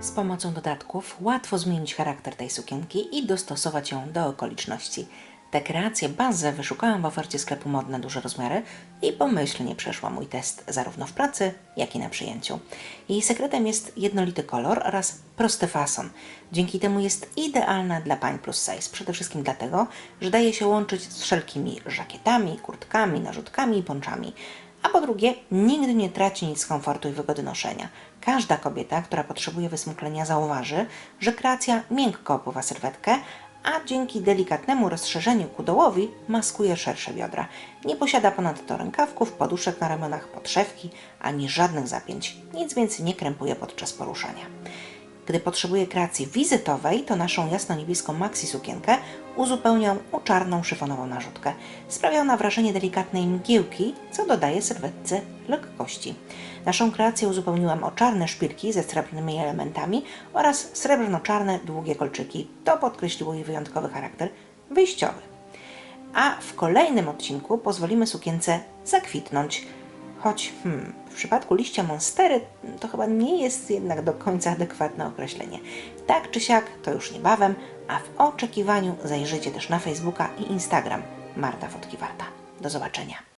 Z pomocą dodatków łatwo zmienić charakter tej sukienki i dostosować ją do okoliczności. Te kreacje bazę wyszukałam w ofercie sklepu Mod na duże rozmiary i pomyślnie przeszła mój test zarówno w pracy, jak i na przyjęciu. Jej sekretem jest jednolity kolor oraz prosty fason. Dzięki temu jest idealna dla pań plus size. Przede wszystkim dlatego, że daje się łączyć z wszelkimi żakietami, kurtkami, narzutkami i ponczami. A po drugie, nigdy nie traci nic z komfortu i wygody noszenia. Każda kobieta, która potrzebuje wysmuklenia, zauważy, że kreacja miękko opływa sylwetkę, a dzięki delikatnemu rozszerzeniu ku dołowi maskuje szersze biodra. Nie posiada ponadto rękawków, poduszek na ramionach, podszewki, ani żadnych zapięć. Nic więc nie krępuje podczas poruszania. Gdy potrzebuję kreacji wizytowej, to naszą jasno-niebieską maxi sukienkę uzupełniam o czarną szyfonową narzutkę. Sprawia ona wrażenie delikatnej mgiełki, co dodaje sylwetce lekkości. Naszą kreację uzupełniłam o czarne szpilki ze srebrnymi elementami oraz srebrno-czarne długie kolczyki. To podkreśliło jej wyjątkowy charakter wyjściowy. A w kolejnym odcinku pozwolimy sukience zakwitnąć. Choć hmm, w przypadku liścia monstery to chyba nie jest jednak do końca adekwatne określenie. Tak czy siak, to już niebawem, a w oczekiwaniu zajrzyjcie też na Facebooka i Instagram Marta Fotkiwarta. Do zobaczenia.